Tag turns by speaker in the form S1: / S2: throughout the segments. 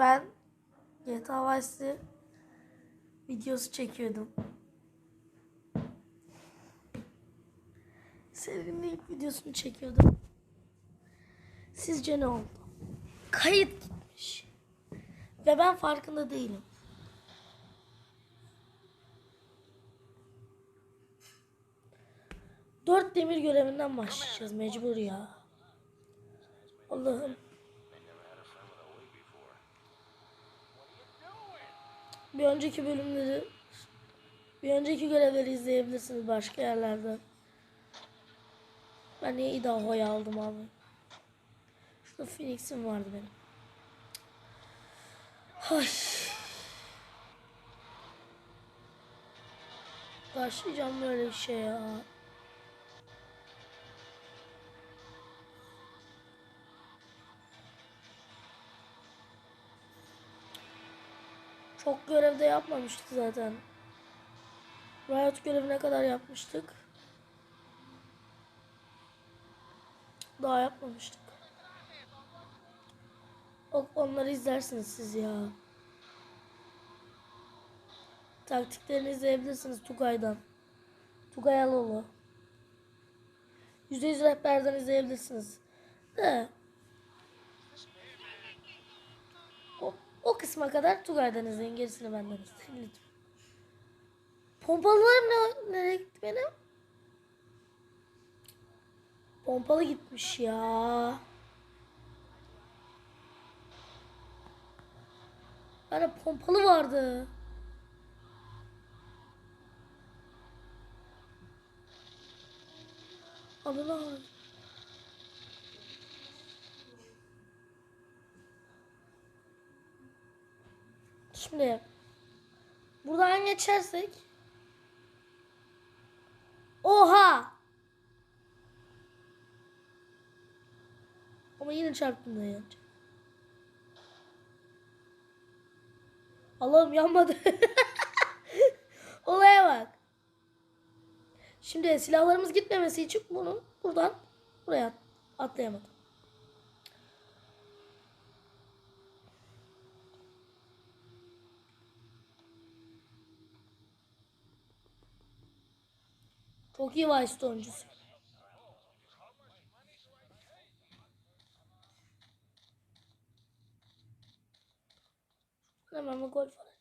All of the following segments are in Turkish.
S1: Ben GTA Vice'de videosu çekiyordum. Serinin ilk videosunu çekiyordum. Sizce ne oldu? Kayıt gitmiş. Ve ben farkında değilim. Dört demir görevinden başlayacağız mecbur ya. Allah'ım. Bir önceki bölümleri bir önceki görevleri izleyebilirsiniz başka yerlerde. Ben niye Idaho'yu aldım abi? Şurada Phoenix'im vardı benim. Ay. Başlayacağım böyle bir şey ya. Çok görevde yapmamıştık zaten. Riot görevine kadar yapmıştık. Daha yapmamıştık. O- Onları izlersiniz siz ya. Taktiklerini izleyebilirsiniz Tugay'dan. Tugay Aloğlu. %100 rehberden izleyebilirsiniz. De. O, o kısma kadar Tugay'dan izleyin. Gerisini benden izleyin lütfen. Pompalılarım ne, nereye gitti benim? Pompalı gitmiş ya. Bana pompalı vardı. Allah. Şimdi buradan geçersek Oha! Ama yine çarptım da yanacak. Allah'ım yanmadı. Olaya bak. Şimdi silahlarımız gitmemesi için bunu buradan buraya at- atlayamadım. Çok iyi Vice oyuncusu. Hemen bir gol falan.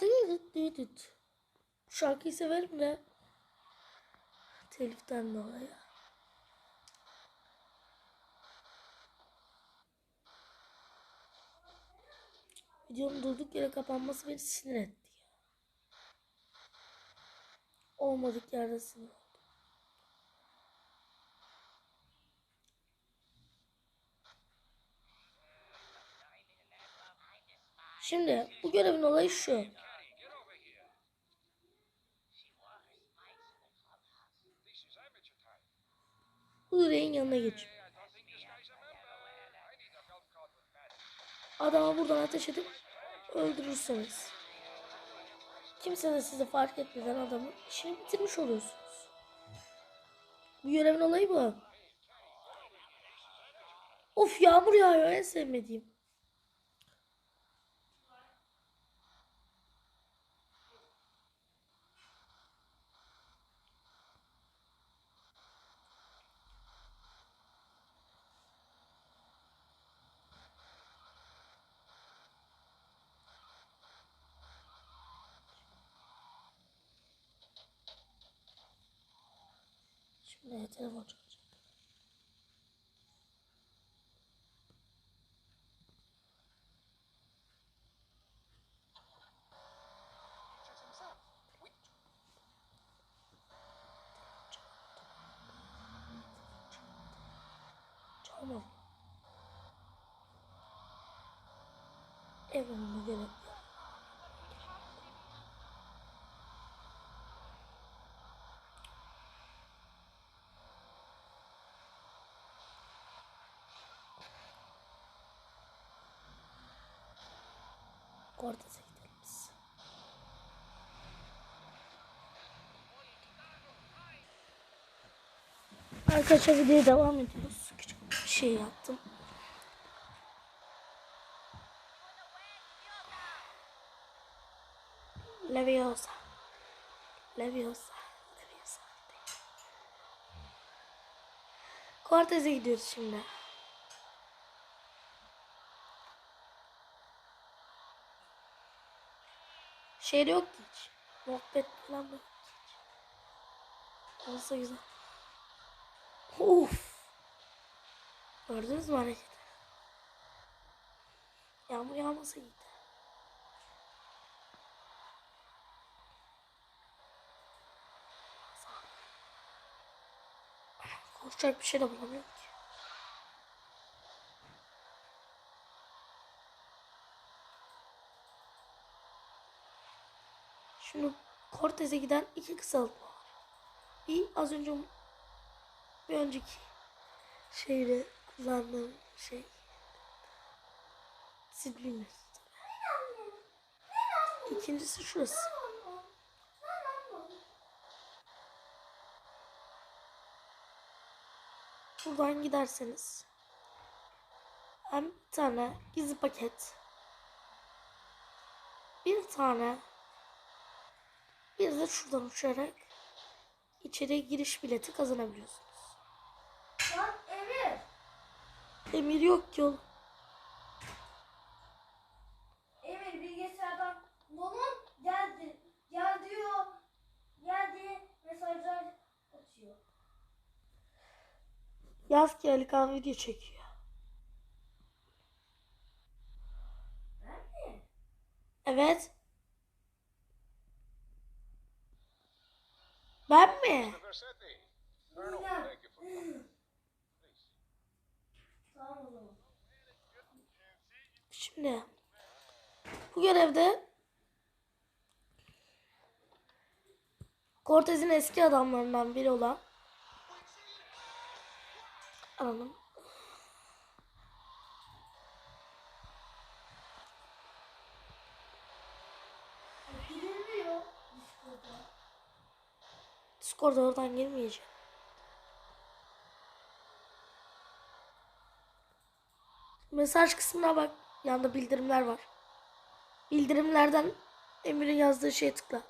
S1: Bu Şarkıyı severim de teliften dolayı. Videonun durduk yere kapanması beni sinir etti ya. Olmadık yerde sinir oldum. Şimdi bu görevin olayı şu. Bu direğin yanına geç. Adama buradan ateş edip öldürürseniz. Kimse de sizi fark etmeden adamın işini bitirmiş oluyorsunuz. Bu görevin olayı bu. Of yağmur yağıyor en sevmediğim. Şimdi telefon çalacak. Çalmadı. Evrenine gerek yok. Gortaz'a gidelim biz. Arkadaşlar videoya devam ediyoruz. Küçük bir şey yaptım. Leviosa. Leviosa. Leviosa. Cortez'e gidiyoruz şimdi. Şehir yok ki hiç. Muhabbet falan yok hiç. Olsa güzel. Of. Gördünüz mü hareketi? Yağmur yağmasa iyiydi. Konuşacak bir şey de bulamıyorum Şimdi Cortez'e giden iki kısalık var. Bir az önce bir önceki şeyle kullandığım şey. Siz bilmiyorsunuz. İkincisi şurası. Buradan giderseniz hem bir tane gizli paket bir tane bir de şuradan uçarak içeriye giriş bileti kazanabiliyorsunuz.
S2: Lan Emir.
S1: Emir yok ki oğlum.
S2: Emir bilgisayardan bunun geldi. Gel diyor. Gel diye mesajlar atıyor.
S1: Yaz ki Ali Kaan video çekiyor.
S2: Ben mi?
S1: Evet.
S2: O zaman.
S1: Şimdi bu görevde Cortez'in eski adamlarından biri olan Anladım.
S2: Girilmiyor. Discord'a.
S1: Oradan girmeyeceğim. Mesaj kısmına bak. Yanında bildirimler var. Bildirimlerden Emir'in yazdığı şeye tıkla.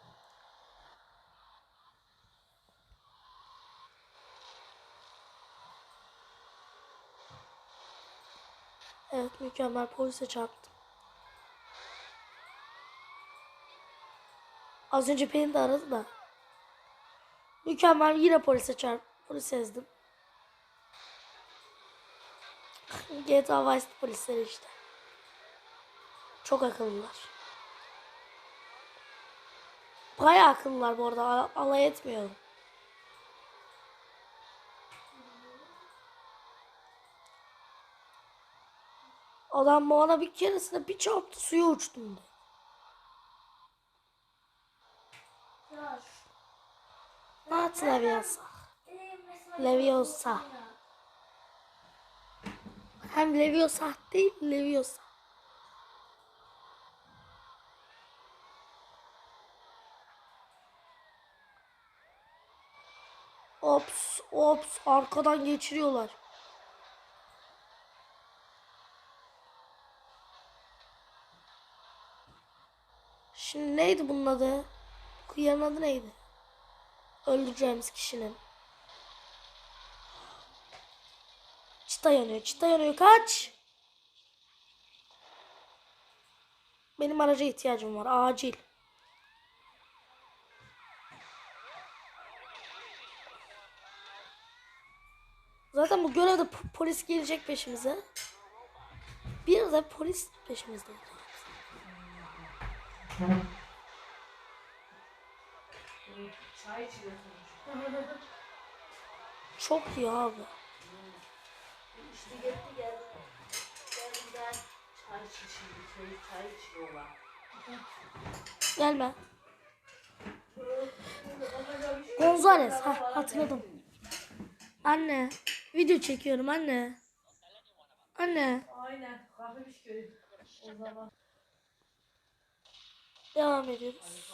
S1: Evet mükemmel polise çarptım. Az önce beni de aradı da. Mükemmel yine polise çarp. Polis ezdim. GTA Vice polisleri işte. Çok akıllılar. Bayağı akıllılar bu arada. Al- Alay etmiyorum. Adam bana bir keresinde bir çarptı suya uçtum.
S2: Ya.
S1: Not Leviosa. Leviosa. Hem Leviosa değil Leviosa. Ops, ops arkadan geçiriyorlar. Şimdi neydi bunun adı? Bu Kıyarın adı neydi? Öldüreceğimiz kişinin. Çıta yanıyor, çıta yanıyor. Kaç! Benim araca ihtiyacım var. Acil. Zaten bu görevde po- polis gelecek peşimize. Bir de polis peşimizde.
S3: Çay içiyorsun.
S1: Çok iyi abi.
S3: İşte gitti geldi. Geldiler. Çay içiyor. Şey, çay içiyorlar.
S1: Gelme. Gonzales. Ha, hatırladım. Anne. Video çekiyorum anne. Anne.
S3: Aynen. Kahvemiş köy. O zaman.
S1: Devam ediyoruz.